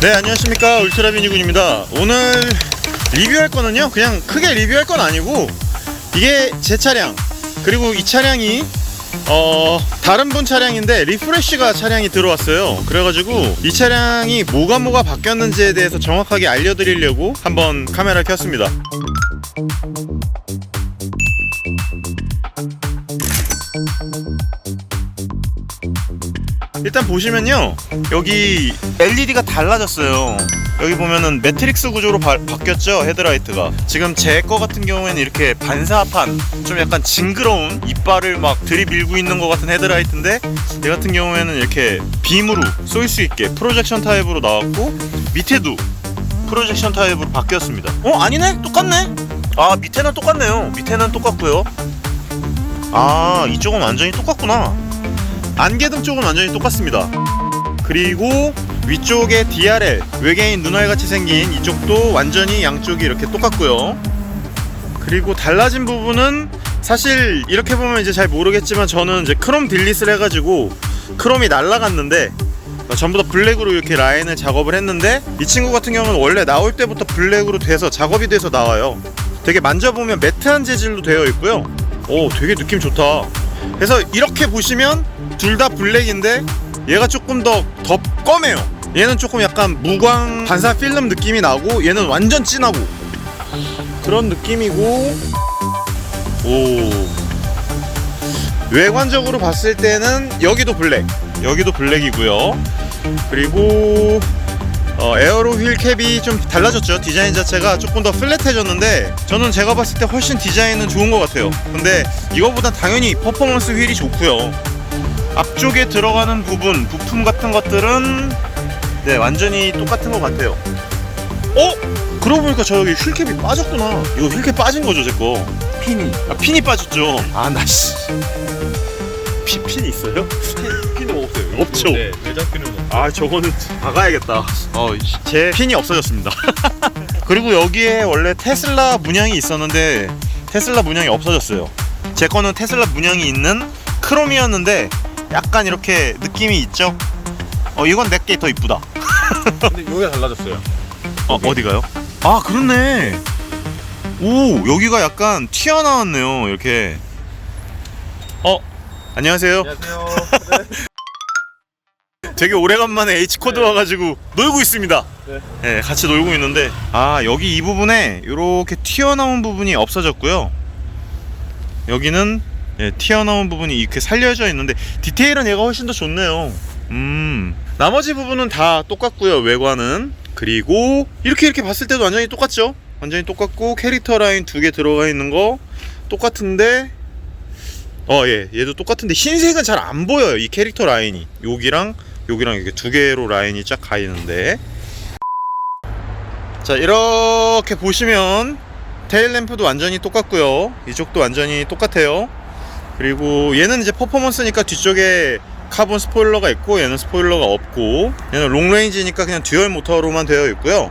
네 안녕하십니까. 울트라비니군입니다. 오늘 리뷰할 거는요 그냥 크게 리뷰할 건 아니고 이게 제 차량 그리고 이 차량이 어 다른 분 차량인데 리프레쉬가 차량이 들어왔어요. 그래가지고 이 차량이 뭐가 뭐가 바뀌었는지에 대해서 정확하게 알려드리려고 한번 카메라를 켰습니다 일단 보시면요 여기 LED가 달라졌어요. 여기 보면은 매트릭스 구조로 바, 바뀌었죠 헤드라이트가. 지금 제 거 같은 경우에는 이렇게 반사판 좀 약간 징그러운 이빨을 막 들이밀고 있는 것 같은 헤드라이트인데 얘 같은 경우에는 이렇게 빔으로 쏠 수 있게 프로젝션 타입으로 나왔고 밑에도 프로젝션 타입으로 바뀌었습니다. 어 아니네? 똑같네? 아 밑에는 똑같네요. 밑에는 똑같고요. 아 이쪽은 완전히 똑같구나 안개등 쪽은 완전히 똑같습니다. 그리고 위쪽에 DRL 외계인 눈알 같이 생긴 이쪽도 완전히 양쪽이 이렇게 똑같고요. 그리고 달라진 부분은 사실 이렇게 보면 이제 잘 모르겠지만 저는 이제 크롬 딜릿을 해가지고 크롬이 날라갔는데 전부 다 블랙으로 이렇게 라인을 작업을 했는데 이 친구 같은 경우는 원래 나올 때부터 블랙으로 돼서 작업이 돼서 나와요. 되게 만져보면 매트한 재질로 되어 있고요. 오, 되게 느낌 좋다. 그래서 이렇게 보시면 둘 다 블랙인데 얘가 조금 더더 검해요. 얘는 조금 약간 무광 반사 필름 느낌이 나고 얘는 완전 진하고 그런 느낌이고 오 외관적으로 봤을 때는 여기도 블랙 여기도 블랙이고요. 그리고 어, 에어로 휠 캡이 좀 달라졌죠. 디자인 자체가 조금 더 플랫해졌는데 저는 제가 봤을 때 훨씬 디자인은 좋은 것 같아요. 근데 이거보다 당연히 퍼포먼스 휠이 좋고요. 앞쪽에 들어가는 부분, 부품 같은 것들은 네 완전히 똑같은 것 같아요. 어? 그러고 보니까 저 여기 휠캡이 빠졌구나. 이거 휠캡 빠진 거죠, 제 거. 핀이. 아, 핀이 빠졌죠. 아, 나 씨. 피, 핀이 있어요? 피는 없어요. 없죠. 네, 외장피는 없어요. 아 저거는 박아야겠다. 어, 제 핀이 없어졌습니다. 그리고 여기에 원래 테슬라 문양이 있었는데 테슬라 문양이 없어졌어요. 제 거는 테슬라 문양이 있는 크롬이었는데 약간 이렇게 느낌이 있죠. 어 이건 내게 더 이쁘다. 근데 여기가 달라졌어요. 어 어디가요? 아 그렇네. 오 여기가 약간 튀어나왔네요. 이렇게. 어 안녕하세요. 안녕하세요. 되게 오래간만에 H 코드 네. 와가지고 놀고 있습니다. 네. 네, 같이 놀고 있는데 아 여기 이 부분에 이렇게 튀어나온 부분이 없어졌고요. 여기는 예, 튀어나온 부분이 이렇게 살려져 있는데 디테일은 얘가 훨씬 더 좋네요. 음 나머지 부분은 다 똑같고요 외관은 그리고 이렇게 이렇게 봤을 때도 완전히 똑같죠. 완전히 똑같고 캐릭터 라인 두 개 들어가 있는 거 똑같은데 어, 예. 얘도 똑같은데 흰색은 잘 안 보여요. 이 캐릭터 라인이. 여기랑 여기랑 이렇게 두 개로 라인이 쫙 가 있는데. 자, 이렇게 보시면 테일 램프도 완전히 똑같고요. 이쪽도 완전히 똑같아요. 그리고 얘는 이제 퍼포먼스니까 뒤쪽에 카본 스포일러가 있고 얘는 스포일러가 없고 얘는 롱레인지니까 그냥 듀얼 모터로만 되어 있고요.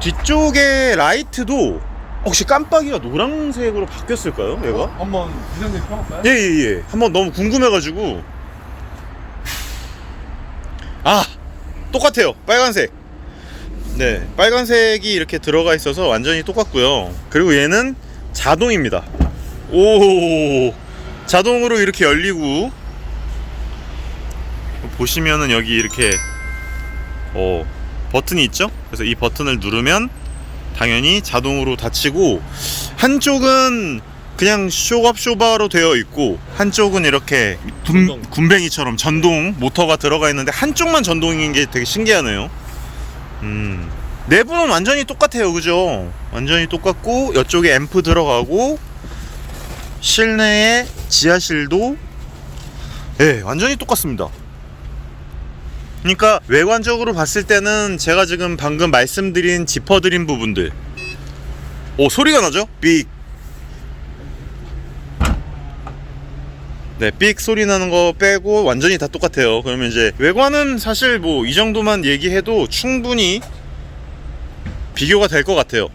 뒤쪽에 라이트도 혹시 깜빡이가 노란색으로 바뀌었을까요? 얘가? 한번 비상등 켜볼까요? 예예 예 한번 너무 궁금해가지고 아 똑같아요 빨간색 네 빨간색이 이렇게 들어가 있어서 완전히 똑같고요 그리고 얘는 자동입니다 오 자동으로 이렇게 열리고 보시면은 여기 이렇게 어 버튼이 있죠 그래서 이 버튼을 누르면 당연히 자동으로 닫히고 한쪽은 그냥 쇼업 쇼바로 되어 있고 한쪽은 이렇게 군. 군뱅이처럼 전동 모터가 들어가 있는데 한쪽만 전동인 게 되게 신기하네요. 음. 내부는 완전히 똑같아요. 그죠? 완전히 똑같고 이쪽에 앰프 들어가고 실내에 지하실도 예, 완전히 똑같습니다. 그러니까 외관적으로 봤을 때는 제가 지금 방금 말씀드린 짚어드린 부분들 오 소리가 나죠? 삑 네, 삑 소리 나는 거 빼고 완전히 다 똑같아요. 그러면 이제 외관은 사실 뭐 이 정도만 얘기해도 충분히 비교가 될 것 같아요.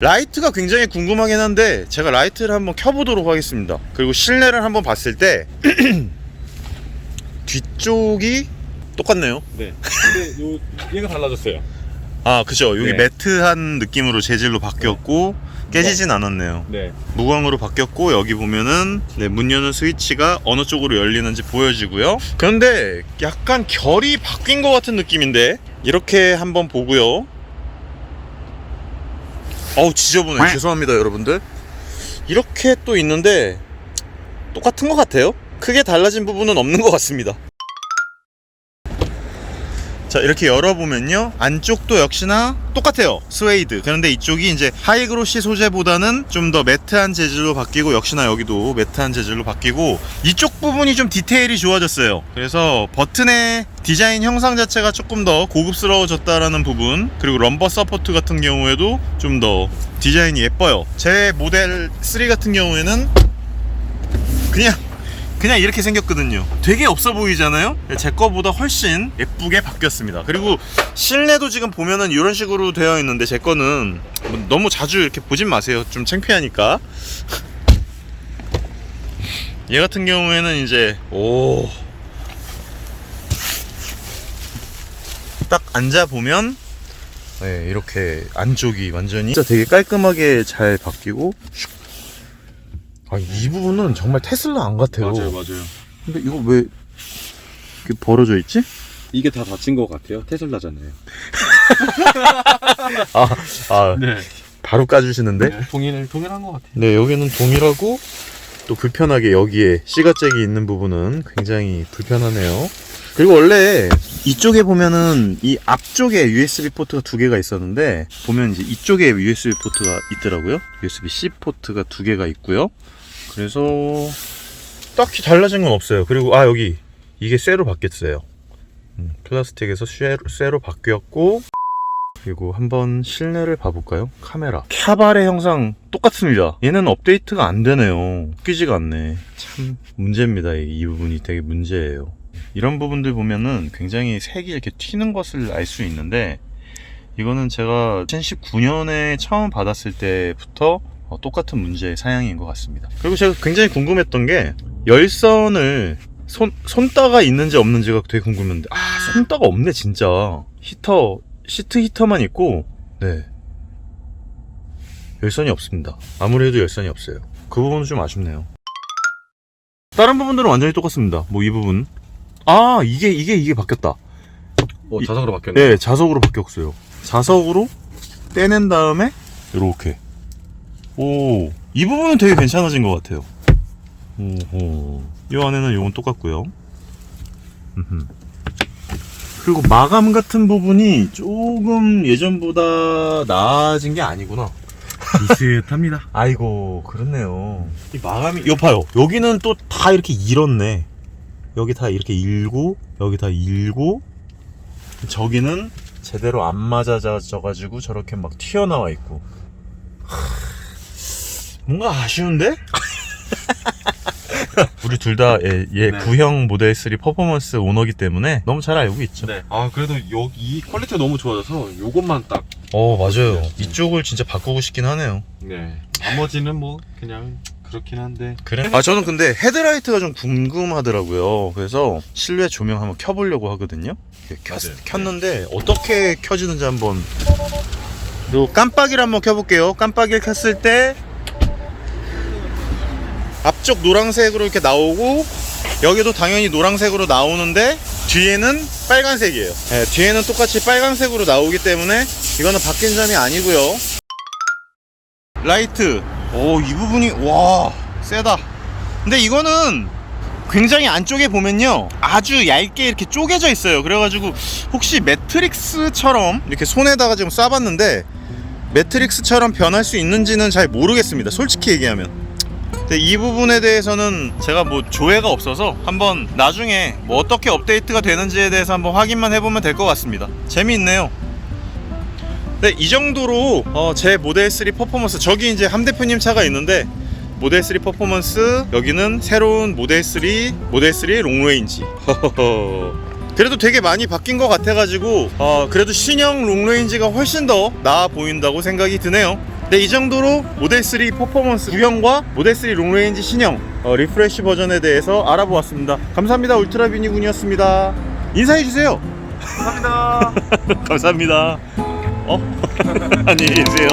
라이트가 굉장히 궁금하긴 한데 제가 라이트를 한번 켜보도록 하겠습니다. 그리고 실내를 한번 봤을 때 뒤쪽이 똑같네요. 네. 근데 요 얘가 달라졌어요. 아 그죠. 여기 네. 매트한 느낌으로 재질로 바뀌었고 깨지진 않았네요. 네. 무광으로 바뀌었고 여기 보면은 네, 문 여는 스위치가 어느 쪽으로 열리는지 보여지고요. 그런데 약간 결이 바뀐 것 같은 느낌인데 이렇게 한번 보고요. 어우 지저분해. 죄송합니다 여러분들. 이렇게 또 있는데 똑같은 것 같아요. 크게 달라진 부분은 없는 것 같습니다. 자 이렇게 열어보면요. 안쪽도 역시나 똑같아요. 스웨이드. 그런데 이쪽이 이제 하이그로시 소재보다는 좀 더 매트한 재질로 바뀌고 역시나 여기도 매트한 재질로 바뀌고 이쪽 부분이 좀 디테일이 좋아졌어요. 그래서 버튼의 디자인 형상 자체가 조금 더 고급스러워졌다라는 부분 그리고 럼버 서포트 같은 경우에도 좀 더 디자인이 예뻐요. 제 모델 3 같은 경우에는 그냥 그냥 이렇게 생겼거든요. 되게 없어 보이잖아요? 제 거보다 훨씬 예쁘게 바뀌었습니다. 그리고 실내도 지금 보면은 이런 식으로 되어 있는데 제 거는 뭐 너무 자주 이렇게 보진 마세요. 좀 창피하니까. 얘 같은 경우에는 이제 오. 딱 앉아 보면 네, 이렇게 안쪽이 완전히 진짜 되게 깔끔하게 잘 바뀌고 아, 이 부분은 정말 테슬라 안 같아요. 맞아요, 맞아요. 근데 이거 왜 이렇게 벌어져 있지? 이게 다 다친 것 같아요. 테슬라잖아요. 아, 아 네. 바로 까주시는데? 동일 동일한 것 같아요. 네, 여기는 동일하고 또 불편하게 여기에 C가잭이 있는 부분은 굉장히 불편하네요. 그리고 원래 이쪽에 보면은 이 앞쪽에 USB 포트가 두 개가 있었는데 보면 이제 이쪽에 USB 포트가 있더라고요. USB-C 포트가 두 개가 있고요. 그래서 딱히 달라진 건 없어요. 그리고 아 여기 이게 쇠로 바뀌었어요. 음, 플라스틱에서 쇠로, 쇠로 바뀌었고 그리고 한번 실내를 봐볼까요? 카메라. 캬발의 형상 똑같습니다. 얘는 업데이트가 안 되네요. 웃기지가 않네. 참 문제입니다. 이, 이 부분이 되게 문제예요. 이런 부분들 보면은 굉장히 색이 이렇게 튀는 것을 알 수 있는데 이거는 제가 2019년에 처음 받았을 때부터 어, 똑같은 문제의 사양인 것 같습니다. 그리고 제가 굉장히 궁금했던 게 열선을 손, 손따가 있는지 없는지가 되게 궁금했는데 아 손따가 없네 진짜. 히터 시트 히터만 있고 네. 열선이 없습니다. 아무래도 열선이 없어요. 그 부분은 좀 아쉽네요. 다른 부분들은 완전히 똑같습니다. 뭐 이 부분. 아 이게 이게 이게 바뀌었다. 어, 이- 자석으로 바뀌었네. 네 자석으로 바뀌었어요. 자석으로 떼낸 다음에 이렇게 오 이 부분은 되게 괜찮아진 것 같아요. 오호. 이 안에는 이건 똑같고요. 음흠. 그리고 마감 같은 부분이 조금 예전보다 나아진 게 아니구나. 비슷합니다. 아이고 그렇네요. 이 마감이 요 봐요. 여기는 또 다 이렇게 일었네. 여기 다 이렇게 일고 여기 다 일고 저기는 제대로 안 맞아져 가지고 저렇게 막 튀어나와 있고. 하, 뭔가 아쉬운데? 우리 둘다 예, 예 네. 구형 모델 3 퍼포먼스 오너기 때문에 너무 잘 알고 있죠. 네. 아 그래도 여기 이 퀄리티가 너무 좋아져서 요것만 딱. 어 맞아요. 이쪽을 진짜 바꾸고 싶긴 하네요. 네. 나머지는 뭐 그냥 그렇긴 한데. 그래? 아 저는 근데 헤드라이트가 좀 궁금하더라고요. 그래서 실내 조명 한번 켜보려고 하거든요. 켰, 맞아요. 켰는데 어떻게 켜지는지 한번. 그리고 깜빡이를 한번 켜볼게요. 깜빡이를 켰을 때 앞쪽 노란색으로 이렇게 나오고 여기도 당연히 노란색으로 나오는데 뒤에는 빨간색이에요. 네, 뒤에는 똑같이 빨간색으로 나오기 때문에 이거는 바뀐 점이 아니고요. 라이트. 오, 이 부분이 와, 세다. 근데 이거는 굉장히 안쪽에 보면요. 아주 얇게 이렇게 쪼개져 있어요. 그래가지고 혹시 매트릭스처럼 이렇게 손에다가 지금 쏴봤는데 매트릭스처럼 변할 수 있는지는 잘 모르겠습니다. 솔직히 얘기하면. 근데 이 부분에 대해서는 제가 뭐 조회가 없어서 한번 나중에 뭐 어떻게 업데이트가 되는지에 대해서 한번 확인만 해보면 될 것 같습니다. 재미있네요. 네, 이 정도로 어, 제 모델 3 퍼포먼스 저기 이제 함 대표님 차가 있는데 모델 3 퍼포먼스 여기는 새로운 모델 3 모델 3 롱레인지 그래도 되게 많이 바뀐 것 같아가지고 어, 그래도 신형 롱레인지가 훨씬 더 나아 보인다고 생각이 드네요 네, 이 정도로 모델 3 퍼포먼스 구형과 모델 3 롱레인지 신형 어, 리프레쉬 버전에 대해서 알아보았습니다 감사합니다 울트라 비니군이었습니다 인사해 주세요. 감사합니다. 감사합니다. 어? 안녕히 계세요.